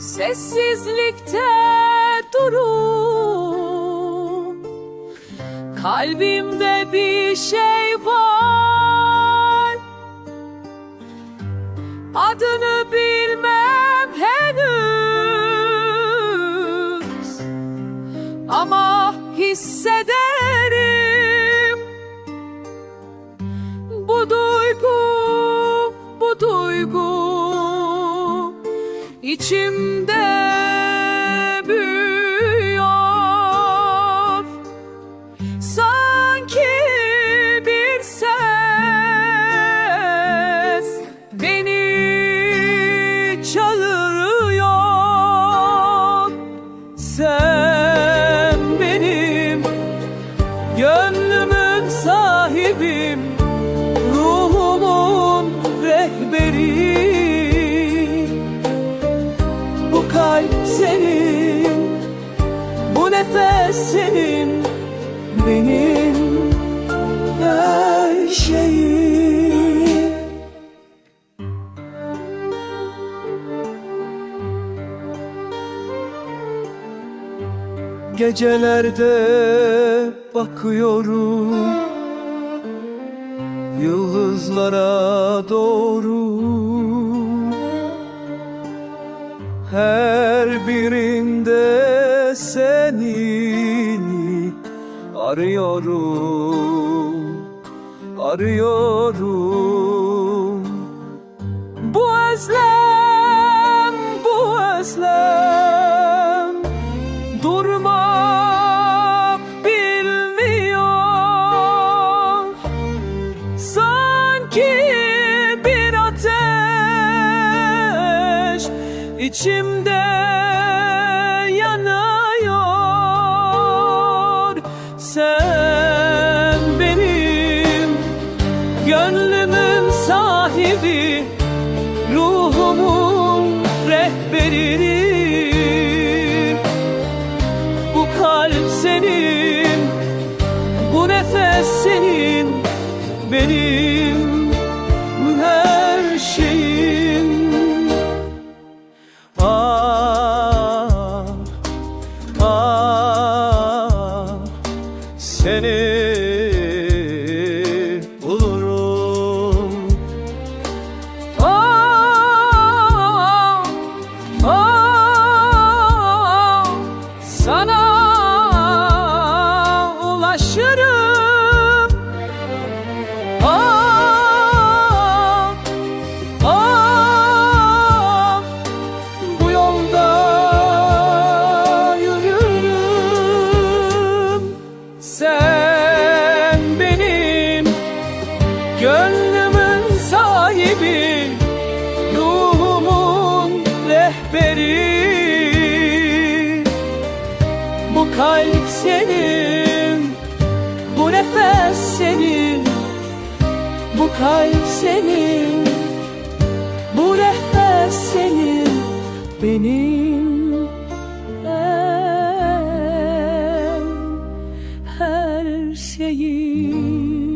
Sessizlikte durur Kalbimde bir şey var. Adını içimde büyüyor. Sanki bir ses beni çağırıyor. Sen benim gönlümün Benim her şeyim. Gecelerde bakıyorum Yıldızlara doğru. Her birinde seni arıyorum Arıyorum. Bu özlem, bu özlem. Durmak bilmiyor. Sanki bir ateş içimde gönlümün sahibi Ruhumun rehberi Bu kalp senin Bu nefes senin Benim beri. Bu kalp senin Bu nefes senin. Bu kalp senin Bu nefes senin. Benim Her şeyim.